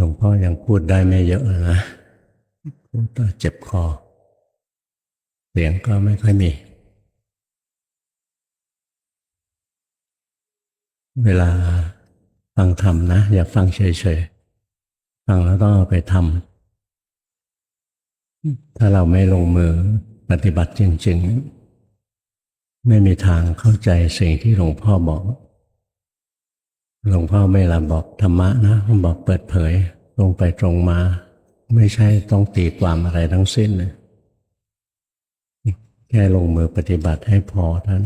หลวงพ่อยังพูดได้ไม่เยอะนะพูดก็เจ็บคอ เสียงก็ไม่ค่อยมี เวลาฟังธรรมนะ อย่าฟังเฉยๆ ฟังแล้วต้องเอาไปทำถ้าเราไม่ลงมือปฏิบัติจริง ๆ ไม่มีทางเข้าใจสิ่งที่หลวงพ่อบอก หลวงพ่อไม่ละบอกธรรมะนะบอกเปิดเผยตรงไปตรงมา ไม่ใช่ต้องตีความอะไรทั้งสิ้นเลยแค่ลงมือปฏิบัติให้พอท่าน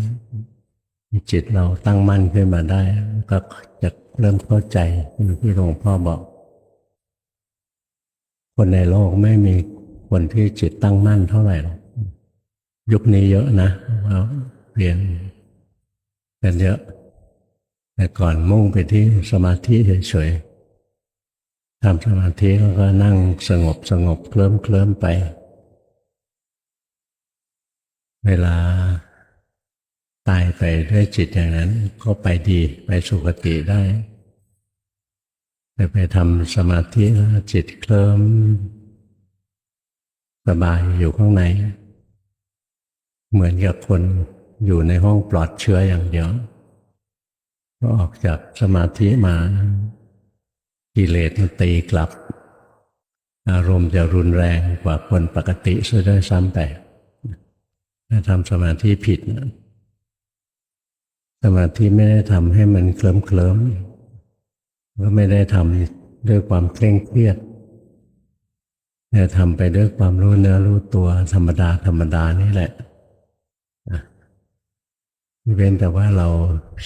จิตเราตั้งมั่นขึ้นมาได้ ก็จะเริ่มเข้าใจที่หลวงพ่อบอก คนในโลกไม่มีคนที่จิตตั้งมั่นเท่าไหร่หรอกยุคนี้เยอะนะเรียนกันเยอะ แต่ก่อนมุ่งไปที่สมาธิเฉยๆทำสมาธิแล้วก็นั่งสงบสงบเคลิ้มเคลิ้มไป เวลาตายไปด้วยจิตอย่างนั้นก็ไปดีไปสุคติได้ แต่ไปทำสมาธิแล้วจิตเคลิ้มสบายอยู่ข้างใน เหมือนกับคนอยู่ในห้องปลอดเชื้ออย่างเดียว ออกจากสมาธิมากิเลสมันตีกลับ อารมณ์จะรุนแรงกว่าคนปกติซะด้วยซ้ำไปถ้าทำสมาธิผิดนะสมาธิไม่ได้ทำให้มันเคลิ้มเคลิ้มก็ไม่ได้ทำด้วยความเคร่งเครียดแต่ทำไปด้วยความรู้เนื้อรู้ตัวธรรมดาธรรมดานี่แหละ เว้นแต่ว่าเรา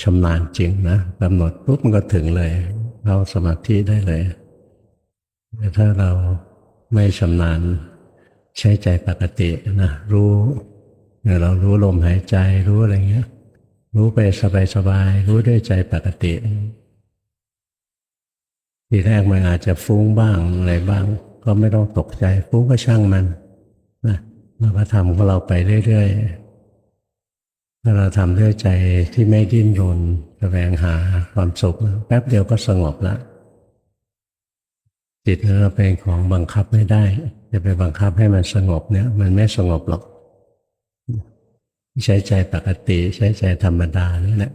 ชำนาญจริงนะกำหนดปุ๊บมันก็ถึงเลยเราสมาธิได้เลยแต่ถ้าเราไม่ชำนาญใช้ใจปกตินะรู้เรารู้ลมหายใจรู้อะไรเงี้ย รู้ไปสบายๆรู้ด้วยใจปกติทีแรกมันอาจจะฟุ้งบ้างอะไรบ้าง ก็ไม่ต้องตกใจฟุ้งก็ช่างมันนะเราก็ทำของเราไปเรื่อยๆ ถ้าเราทำด้วยใจที่ไม่ดิ้นรนแสวงหาความสุขแป๊บเดียวก็สงบแล้วจิตเราเป็นของบังคับไม่ได้ จะไปบังคับให้มันสงบเนี่ย มันไม่สงบหรอก ใช้ใจปกติ ใช้ใจธรรมดานี่แหละ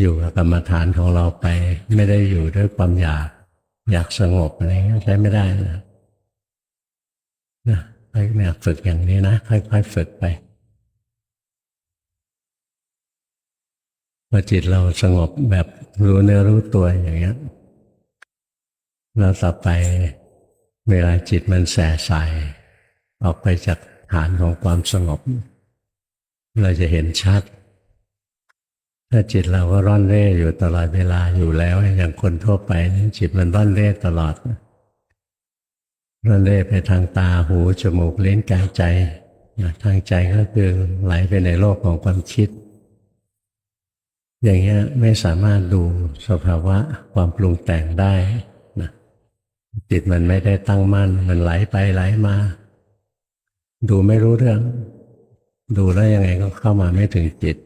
อยู่กับกรรมฐานของเราไป ไม่ได้อยู่ด้วยความอยาก อยากสงบอะไรเงี้ยใช้ไม่ได้นะนะค่อยฝึกอย่างนี้นะค่อยๆฝึกไป พอจิตเราสงบแบบรู้เนื้อรู้ตัวอย่างเงี้ยแล้วต่อไปเวลาจิตมันแส่ใสออกไปจากฐานของความสงบ เราจะเห็นชัด ถ้าจิตเราก็ร่อนเร่อยู่ตลอดเวลาอยู่แล้ว อย่างคนทั่วไปจิตมันร่อนเร่ตลอด ร่อนเร่ไปทางตาหูจมูกเลิ้นกายใจทางใจก็คือไหลไปในโลกของความคิด อย่างเงี้ยไม่สามารถดูสภาวะความปรุงแต่งได้นะจิตมันไม่ได้ตั้งมั่น มันไหลไปไหลมา ดูไม่รู้เรื่อง ดูแล้วยังไงก็เข้ามาไม่ถึงจิต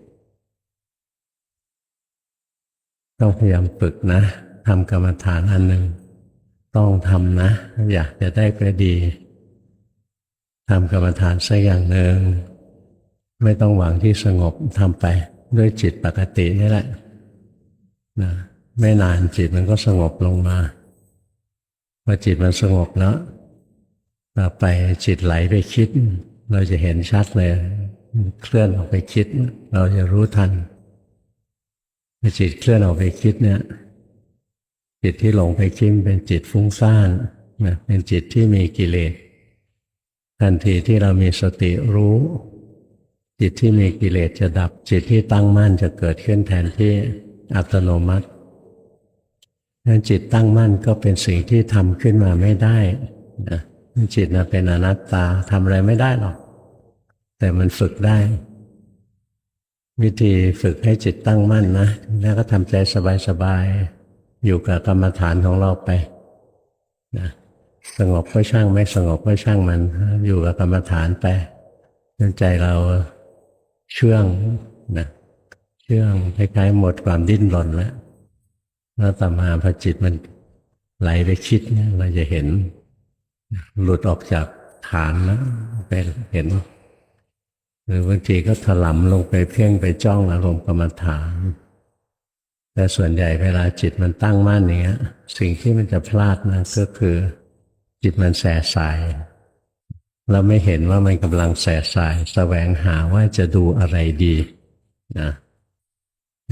ต้องพยายามฝึกนะทำกรรมฐานอันหนึ่งต้องทำนะ อยากจะได้ไปดีทำกรรมฐานสักอย่างหนึ่งไม่ต้องหวังที่สงบทำไป ด้วยจิตปกตินี่แหละนะไม่นานจิตมันก็สงบลงมาพอจิตมันสงบแล้วต่อไปจิตไหลไปคิด เราจะเห็นชัดเลยเคลื่อนออกไปคิด เราจะรู้ทันพอจิตเคลื่อนออกไปคิดเนี่ย จิตที่หลงไปคิดเป็นจิตฟุ้งซ่านนะเป็นจิตที่มีกิเลสทันทีที่เรามีสติรู้ จิตที่มีกิเลสจะดับ จิตที่ตั้งมั่นจะเกิดขึ้นแทนที่อัตโนมัตินั้นจิตตั้งมั่นก็เป็นสิ่งที่ทำขึ้นมาไม่ได้นะจิตนะเป็นอนัตตาทำอะไรไม่ได้หรอก แต่มันฝึกได้ วิธีฝึกให้จิตตั้งมั่นนะแล้วก็ทำใจสบายๆอยู่กับกรรมฐานของเราไปนะสงบก็ช่างไม่สงบก็ช่างมัน อยู่กับกรรมฐานไปใจเรา เชื่องนะเชื่องคล้ายๆหมดความดิ้นรนแล้วแล้วต่อมาพอจิตมันไหลไปคิดเนี่ยเราจะเห็น หลุดออกจากฐานแล้วไปเห็น หรือบางทีก็ถลำลงไปเพ่งไปจ้องอารมณ์กรรมฐาน แต่ส่วนใหญ่เวลาจิตมันตั้งมั่นอย่างเงี้ย สิ่งที่มันจะพลาดนะก็คือ จิตมันแสสาย เราไม่เห็นว่ามันกำลังแสสายแสวงหาว่าจะดูอะไรดีนะ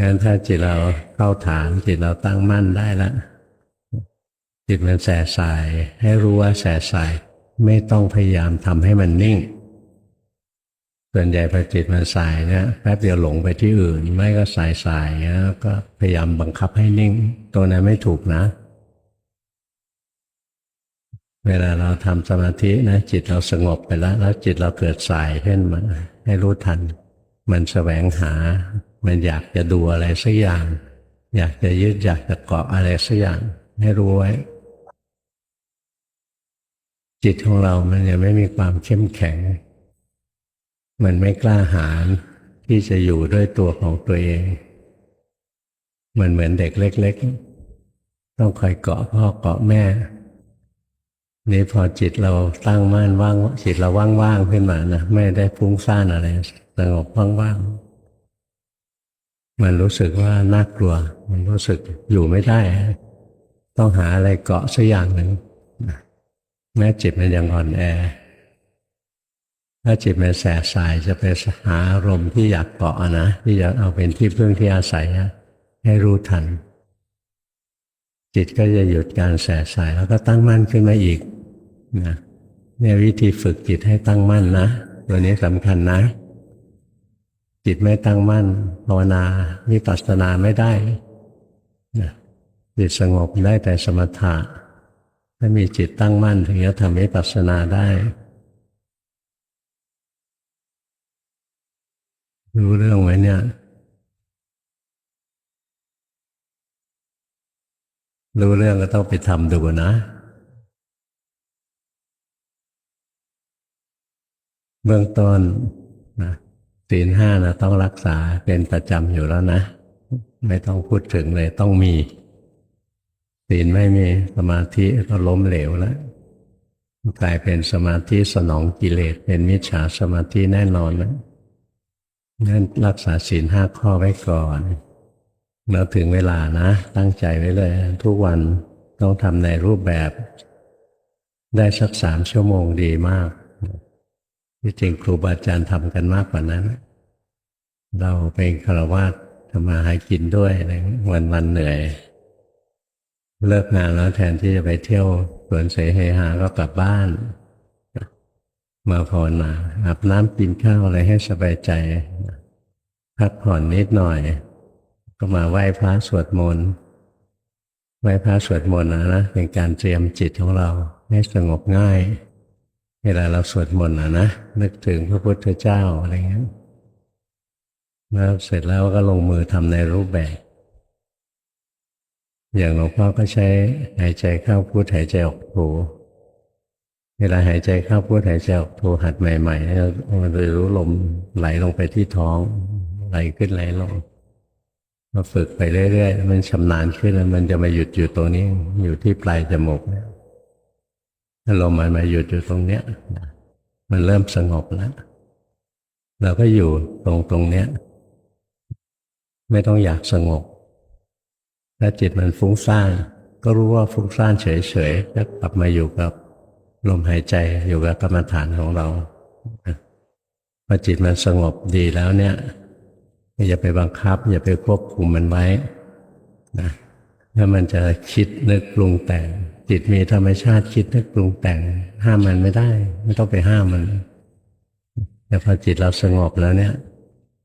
งั้นถ้าจิตเราเข้าฐานจิตเราตั้งมั่นได้แล้วจิตมันแสสาย ให้รู้ว่าแสสาย ไม่ต้องพยายามทำให้มันนิ่ง ส่วนใหญ่พอจิตมันสายเนี่ยแป๊บเดียวหลงไปที่อื่น ไม่ก็สายสายแล้วก็พยายามบังคับให้นิ่ง ตัวนั้นไม่ถูกนะ เวลาเราทำสมาธินะจิตเราสงบไปแล้ว แล้วจิตเราเกิดสายขึ้นมาให้รู้ทัน มันแสวงหา มันอยากจะดูอะไรสักอย่าง อยากจะยึดอยากจะเกาะอะไรสักอย่างให้รู้ไว้ จิตของเรามันยังไม่มีความเข้มแข็ง มันไม่กล้าหาญที่จะอยู่ด้วยตัวของตัวเอง มันเหมือนเด็กเล็ก ๆ ต้องคอยเกาะพ่อเกาะแม่ นี่พอจิตเราตั้งมั่นว่างจิตเราว่างๆขึ้นมานะไม่ได้ฟุ้งซ่านอะไรสงบว่างๆมันรู้สึกว่าน่ากลัว มันรู้สึกอยู่ไม่ได้ ต้องหาอะไรเกาะสักอย่างหนึ่งแม้จิตมันยังอ่อนแอ ถ้าจิตมันแสบสายจะไปหาอารมณ์ที่อยากเกาะนะที่จะเอาเป็นที่พึ่งที่อาศัยให้รู้ทัน จิตก็จะหยุดการแสบสายแล้วก็ตั้งมั่นขึ้นมาอีก นะเนี่ยวิธีฝึกจิตให้ตั้งมั่นนะตัวนี้สำคัญนะ จิตไม่ตั้งมั่นภาวนาวิปัสสนาไม่ได้นะจิตสงบได้แต่สมถะถ้ามีจิตตั้งมั่นถึงจะทำวิปัสสนาได้รู้เรื่องไหมเนี่ยรู้เรื่องก็ต้องไปทำดูนะ เบื้องต้นนะศีลห้านะต้องรักษาเป็นประจำอยู่แล้วนะ ไม่ต้องพูดถึงเลยต้องมีศีลไม่มีสมาธิก็ล้มเหลวแล้วกลายเป็นสมาธิสนองกิเลสเป็นมิจฉาสมาธิแน่นอนนะงั้นรักษาศีลห้าข้อไว้ก่อนแล้วถึงเวลานะ ตั้งใจไว้เลย ทุกวันต้องทำในรูปแบบ ได้สักสามชั่วโมงดีมาก ที่จริงครูบาอาจารย์ทำกันมากกว่านั้น เราเป็นฆราวาสทำมาหากินด้วยวันวันเหนื่อย เลิกงานแล้วแทนที่จะไปเที่ยวสวนเสเฮหาก็กลับบ้าน มาภาวนาอาบน้ำกินข้าวอะไรให้สบายใจ พักผ่อนนิดหน่อย ก็มาไหว้พระสวดมนต์ไหว้พระสวดมนต์นะนะเป็นการเตรียมจิตของเราให้สงบง่าย เวลาเราสวดมนต์นะนะนึกถึงพระพุทธเจ้าอะไรเงี้ยแล้วเสร็จแล้วก็ลงมือทำในรูปแบบ อย่างหลวงพ่อก็ใช้หายใจเข้าพุทหายใจออกโทเวลาหายใจเข้าพุทหายใจออกโทหัดใหม่ๆเนี่ยมันจะรู้ลมไหลลงไปที่ท้องไหลขึ้นไหลลงมาฝึกไปเรื่อยๆ มันชำนาญขึ้นแล้วมันจะมาหยุดอยู่ตรงนี้ อยู่ที่ปลายจมูกเนี่ย ลมมันมาหยุดอยู่ตรงเนี้ยมันเริ่มสงบแล้วเราก็อยู่ตรงตรงเนี้ย ไม่ต้องอยากสงบ ถ้าจิตมันฟุ้งซ่านก็รู้ว่าฟุ้งซ่านเฉยๆแล้วกลับมาอยู่กับลมหายใจอยู่กับกรรมฐานของเราพอจิตมันสงบดีแล้วเนี่ยอย่าไปบังคับ อย่าไปควบคุมมันไว้นะถ้ามันจะคิดนึกปรุงแต่ง จิตมีธรรมชาติคิดนึกปรุงแต่งห้ามมันไม่ได้ ไม่ต้องไปห้ามมัน แต่พอจิตเราสงบแล้วเนี่ย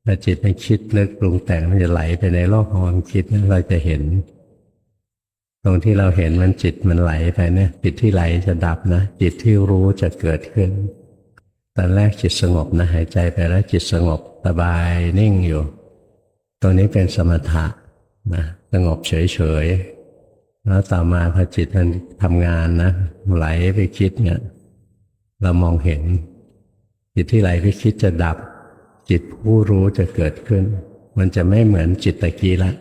พอจิตมันคิดนึกปรุงแต่งมันจะไหลไปในโลกของความคิดนั้นเราจะเห็น ตรงที่เราเห็นมันจิตมันไหลไปเนี่ยจิตที่ไหลจะดับนะจิตที่รู้จะเกิดขึ้น ตอนแรกจิตสงบนะหายใจไปแล้วจิตสงบสบายนิ่งอยู่ ตรงนี้เป็นสมถะนะสงบเฉยๆ แล้วต่อมาพอจิตมันทำงานนะไหลไปคิดเนี่ยเรามองเห็น จิตที่ไหลไปคิดจะดับ จิตผู้รู้จะเกิดขึ้น มันจะไม่เหมือนจิตตะกี้ละ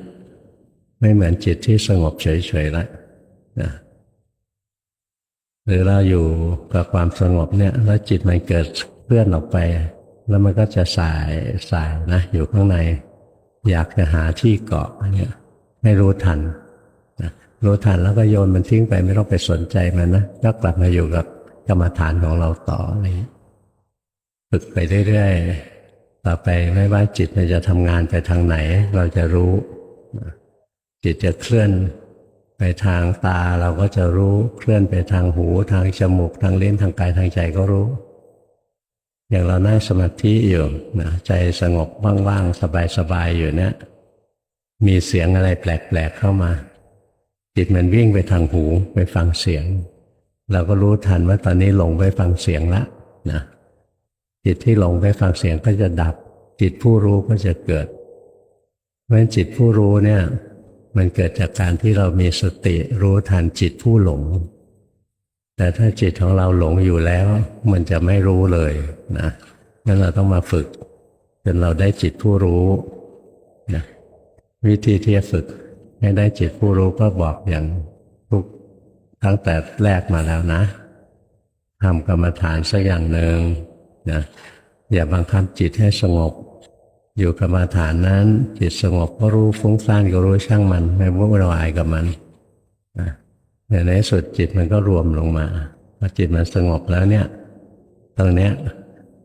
ไม่เหมือนจิตที่สงบเฉยๆละนะหรือเราอยู่กับความสงบเนี่ยแล้วจิตมันเกิดเคลื่อนออกไป แล้วมันก็จะสายสายนะ อยู่ข้างใน อยากจะหาที่เกาะเนี้ยให้รู้ทัน รู้ทันแล้วก็โยนมันทิ้งไปไม่ต้องไปสนใจมันนะก็กลับมาอยู่กับกรรมฐานของเราต่ออะไรฝึกไปเรื่อยๆต่อไปไม่ว่าจิตมันจะทำงานไปทางไหน เราจะรู้ จิตจะเคลื่อนไปทางตาเราก็จะรู้เคลื่อนไปทางหูทางจมูกทางลิ้นทางกายทางใจก็รู้ อย่างเรานั่งสมาธิอยู่นะใจสงบว่างๆ สบายๆ อยู่เนี่ยมีเสียงอะไรแปลกๆเข้ามา จิตมันวิ่งไปทางหูไปฟังเสียง เราก็รู้ทันว่าตอนนี้หลงไปฟังเสียงล้วนะจิตที่หลงไปฟังเสียงก็จะดับ จิตผู้รู้ก็จะเกิด เพราะฉะนั้นจิตผู้รู้เนี่ยมันเกิดจากการที่เรามีสติรู้ทันจิตผู้หลง แต่ถ้าจิตของเราหลงอยู่แล้ว มันจะไม่รู้เลยนะงั้นเราต้องมาฝึก จนเราได้จิตผู้รู้นะวิธีที่จะฝึก ให้ได้จิตผู้รู้ก็บอกอย่างทุกตั้งแต่แรกมาแล้วนะทำกรรมฐานสักอย่างหนึ่งนะอย่าบังคับจิตให้สงบ อยู่กรรมฐานนั้น จิตสงบก็รู้ฟุ้งซ่านก็รู้ช่างมันไม่วุ่นวายกับมันนะแต่ในที่สุดจิตมันก็รวมลงมาพอจิตมันสงบแล้วเนี่ย ตรงเนี้ย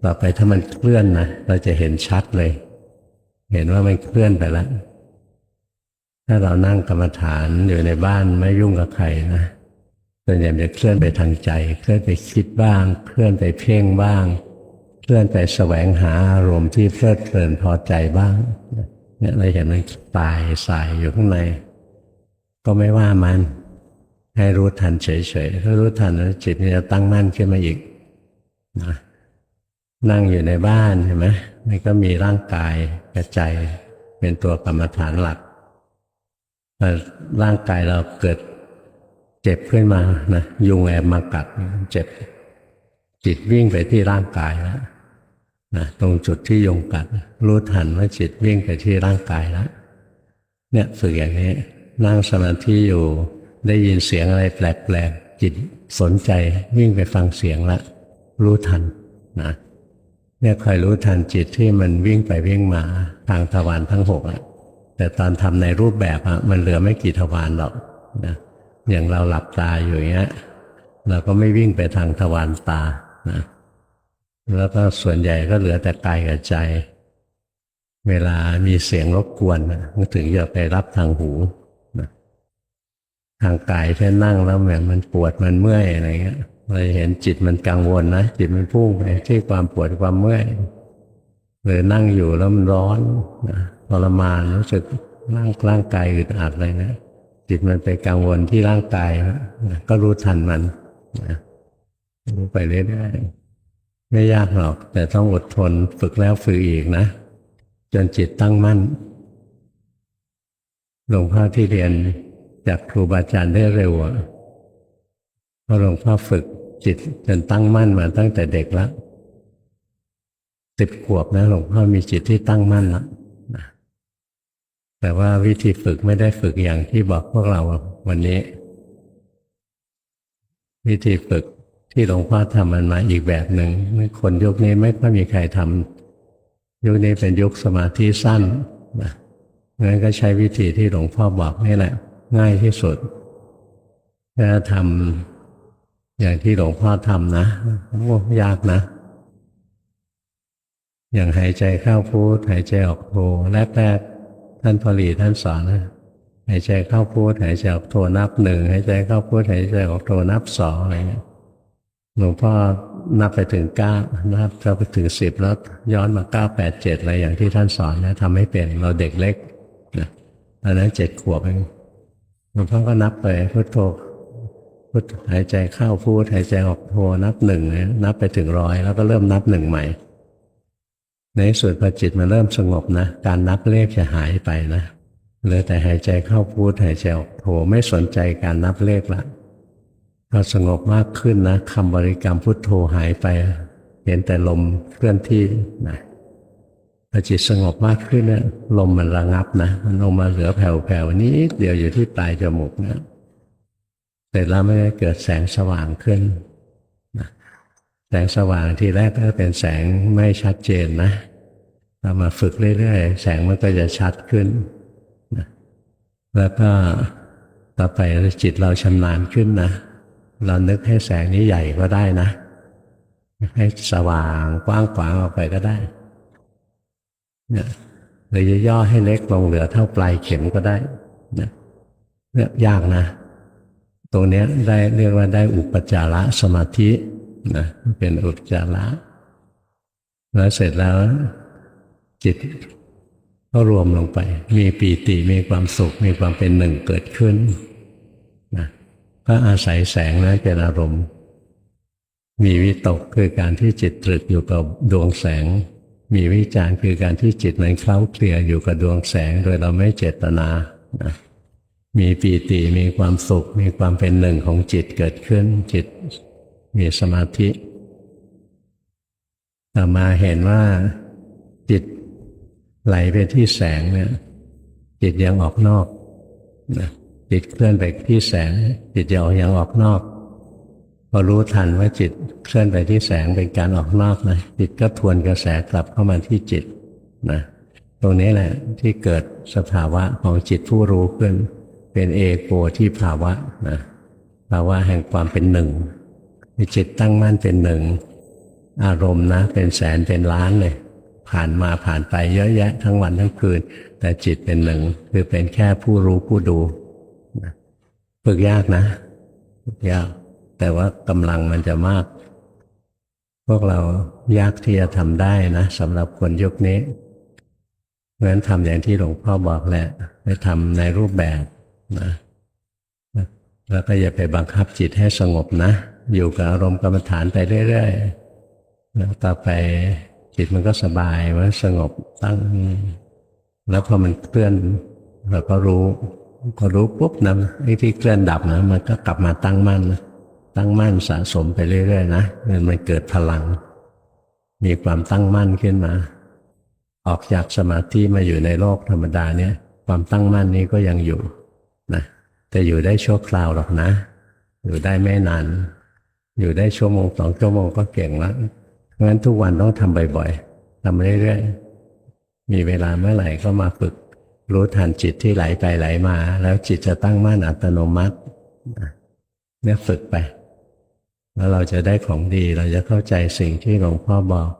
ต่อไปถ้ามันเคลื่อนนะเราจะเห็นชัดเลย เห็นว่ามันเคลื่อนไปแล้ว ถ้าเรานั่งกรรมฐานอยู่ในบ้านไม่ยุ่งกับใครนะส่วนใหญ่มันจะเคลื่อนไปทางใจ เคลื่อนไปคิดบ้าง เคลื่อนไปเพ่งบ้าง เคลื่อนไปแสวงหาอารมณ์ที่เพลิดเพลินพอใจบ้างเนี่ยเราเห็นมันตายสายอยู่ข้างใน ก็ไม่ว่ามัน ให้รู้ทันเฉยๆถ้ารู้ทันแล้วจิตมันจะตั้งมั่นขึ้นมาอีกนะนั่งอยู่ในบ้านเห็นไหมมันก็มีร่างกายกระใจเป็นตัวกรรมฐานหลัก ร่างกายเราเกิดเจ็บขึ้นมานะยุงแอบมากัดเจ็บ จิตวิ่งไปที่ร่างกายแล้วนะตรงจุดที่ยุงกัด รู้ทันว่าจิตวิ่งไปที่ร่างกายแล้วเนี่ยฝึกอย่างนี้นั่งสมาธิอยู่ได้ยินเสียงอะไรแปลกๆจิตสนใจวิ่งไปฟังเสียงละรู้ทันนะเนี่ยคอยรู้ทันจิตที่มันวิ่งไปวิ่งมาทางทวารทั้งหกอะ แต่ตอนทำในรูปแบบอะมันเหลือไม่กี่ทวารหรอกนะอย่างเราหลับตาอยู่เงี้ยเราก็ไม่วิ่งไปทางทวารตานะแล้วก็ส่วนใหญ่ก็เหลือแต่กายกับใจ เวลามีเสียงรบกวนนะมันถึงจะไปรับทางหูนะทางกายแค่นั่งแล้วแบบมันปวดมันเมื่อยอะไรเงี้ยเราเห็นจิตมันกังวลนะจิตมันพุ่งไปที่ความปวดความเมื่อยหรือนั่งอยู่แล้วมันร้อนนะ ทรมานรู้สึกร่างร่างกายอึดอัดอะไรนะจิตมันไปกังวลที่ร่างกายนะก็รู้ทันมันนะรู้ไปเรื่อยๆไม่ยากหรอก แต่ต้องอดทนฝึกแล้วฝึกอีกนะ จนจิตตั้งมั่นหลวงพ่อที่เรียนจากครูบาอาจารย์ได้เร็วเพราะหลวงพ่อฝึกจิตจนตั้งมั่นมาตั้งแต่เด็กแล้วสิบขวบนะหลวงพ่อมีจิตที่ตั้งมั่นแล้ว แต่ว่าวิธีฝึกไม่ได้ฝึกอย่างที่บอกพวกเราวันนี้ วิธีฝึกที่หลวงพ่อทำมันมาอีกแบบหนึ่งคนยุคนี้ไม่ค่อยมีใครทำยุคนี้เป็นยุคสมาธิสั้นนะงั้นก็ใช้วิธีที่หลวงพ่อบอกนี่แหละ ง่ายที่สุดถ้าทำอย่างที่หลวงพ่อทำนะโอ้ยากนะอย่างหายใจเข้าพูดหายใจออกโทแรกๆ ท่านพอลีท่านสอนนะหายใจเข้าพูดหายใจออกโทนับหนึ่งหายใจเข้าพูดหายใจออกโทนับสองอะไรเงี้ยหลวงพ่อนับไปถึงเก้านับเราไปถึงสิบแล้วย้อนมาเก้าแปดเจ็ดอะไรอย่างที่ท่านสอนนะทำให้เป็นเราเด็กเล็กนะตอนนั้นเจ็ดขวบเองหลวงพ่อก็นับไปพุทโธพุทหายใจเข้าพูดหายใจออกโทนับหนึ่งนับไปถึงร้อยแล้วก็เริ่มนับหนึ่งใหม่ ในสุดพอจิตมันเริ่มสงบนะ การนับเลขจะหายไปนะเหลือแต่หายใจเข้าพูดหายใจออกโทไม่สนใจการนับเลขละพอสงบมากขึ้นนะคำบริกรรมพุทโธหายไป เห็นแต่ลมเคลื่อนที่นะพอจิตสงบมากขึ้นนะลมมันระงับนะ มันลงมาเหลือแผ่วๆนิดเดียวอยู่ที่ปลายจมูกนะเสร็จแล้วมันก็เกิดแสงสว่างขึ้น แสงสว่างทีแรกก็เป็นแสงไม่ชัดเจนนะเรามาฝึกเรื่อยๆ แสงมันก็จะชัดขึ้นนะแล้วก็ต่อไปจิตเราชำนาญขึ้นนะ เรานึกให้แสงนี้ใหญ่ก็ได้นะ ให้สว่างกว้างขวางออกไปก็ได้เนี่ยหรือจะย่อให้เล็กลงเหลือเท่าปลายเข็มก็ได้นะเนี่ยยากนะ ตรงนี้ได้เรียกว่าได้อุปจาระสมาธิ นะเป็นอุปจาระแล้วเสร็จแล้ว จิตก็รวมลงไป มีปีติมีความสุข มีความเป็นหนึ่งเกิดขึ้นนะก็อาศัยแสงนั้นเป็นอารมณ์ มีวิตกคือการที่จิตตรึกอยู่กับดวงแสง มีวิจารคือการที่จิตมันเคล้าเคลียอยู่กับดวงแสง โดยเราไม่เจตนานะมีปีติมีความสุข มีความเป็นหนึ่งของจิตเกิดขึ้น จิต มีสมาธิต่อมาเห็นว่าจิตไหลไปที่แสงเนี่ย จิตยังออกนอกนะจิตเคลื่อนไปที่แสง จิตยังยังออกนอกพอรู้ทันว่าจิตเคลื่อนไปที่แสงเป็นการออกนอกนะจิตก็ทวนกระแสกลับเข้ามาที่จิตนะตรงนี้แหละที่เกิดสภาวะของจิตผู้รู้ขึ้น เป็นเอโกที่ภาวะนะภาวะแห่งความเป็นหนึ่ง มีจิตตั้งมั่นเป็นหนึ่ง อารมณ์นะ เป็นแสนเป็นล้านเลยผ่านมาผ่านไปเยอะแยะทั้งวันทั้งคืน แต่จิตเป็นหนึ่งคือเป็นแค่ผู้รู้ผู้ดูนะฝึกยากนะฝึกยาก แต่ว่ากำลังมันจะมาก พวกเรายากที่จะทำได้นะสำหรับคนยุคนี้เพราะฉะนั้นทำอย่างที่หลวงพ่อบอกแหละไปทำในรูปแบบนะแล้วก็อย่าไปบังคับจิตให้สงบนะ อยู่กับอารมณ์กรรมฐานไปเรื่อยๆแล้วต่อไปจิตมันก็สบายมันสงบตั้ง แล้วพอมันเคลื่อนเราก็รู้พอรู้ปุ๊บนะไอ้ที่เคลื่อนดับนะมันก็กลับมาตั้งมั่นนะตั้งมั่นสะสมไปเรื่อยๆนะมันมันเกิดพลัง มีความตั้งมั่นขึ้นมา ออกจากสมาธิมาอยู่ในโลกธรรมดาเนี่ย ความตั้งมั่นนี้ก็ยังอยู่นะแต่อยู่ได้ชั่วคราวหรอกนะ อยู่ได้ไม่นาน อยู่ได้ชั่วโมงสองชั่วโมงก็เก่งแล้วเพราะฉะนั้นทุกวันต้องทำบ่อยๆทำเรื่อยๆมีเวลาเมื่อไหร่ก็มาฝึก รู้ทันจิตที่ไหลไปไหลมา แล้วจิตจะตั้งมั่นอัตโนมัติเนี่ยฝึกไป แล้วเราจะได้ของดีเราจะเข้าใจสิ่งที่หลวงพ่อบอก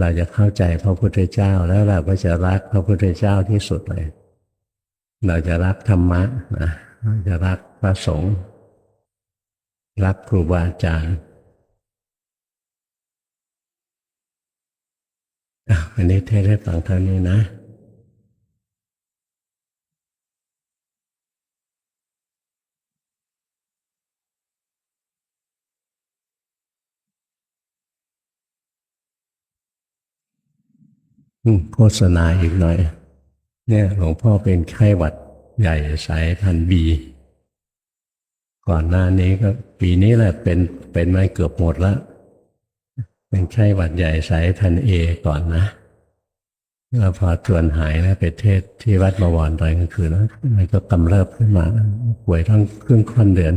เราจะเข้าใจพระพุทธเจ้าแล้วเราก็จะรักพระพุทธเจ้าที่สุดเลย เราจะรักธรรมะนะเราจะรักพระสงฆ์ รักครูบาอาจารย์อันนี้เทศให้ฟังเท่านี้นะโฆษณาอีกหน่อย เนี่ยหลวงพ่อเป็นไข้หวัดใหญ่สายพันธุ์บี ก่อนหน้านี้ก็ปีนี้แหละเป็นเป็นมาเกือบหมดแล้วเป็นไข้หวัดใหญ่สายพันเอก่อนนะแล้วพอจวนหายนะไปเทศที่วัดบวรตอนกลางคืนแล้วมันก็กำเริบขึ้นมาป่วยทั้งครึ่งค่อนเดือน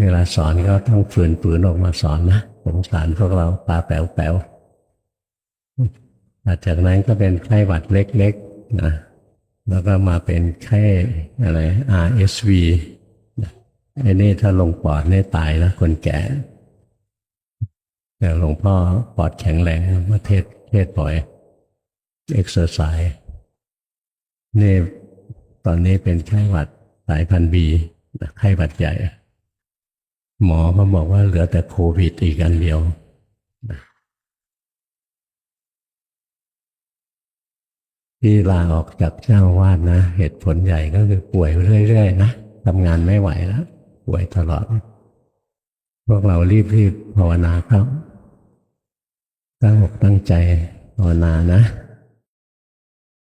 เวลาสอนก็ต้องฝืนปืนออกมาสอนนะสงสารพวกเราตาแป๋วแป๋วหลังจากนั้นก็เป็นไข้หวัดเล็กๆนะแล้วก็มาเป็นไข้อะไร RSV ไอ้นี่ถ้าลงปอดเนี่ตายแล้วคนแก่ แต่หลวงพ่อปอดแข็งแรงมาเทศเทศบ่อยเอ็กซ์เซอร์ไซส์นี่ตอนนี้เป็นไข้หวัดสายพันธุ์บีไข้หวัดใหญ่ หมอก็บอกว่าเหลือแต่โควิดอีกอันเดียวที่ลาออกจากเจ้าวาดนะ เหตุผลใหญ่ก็คือป่วยเรื่อยๆนะทำงานไม่ไหวแล้ว ป่วยตลอด พวกเรารีบๆภาวนาครับ ตั้งอกตั้งใจภาวนานะ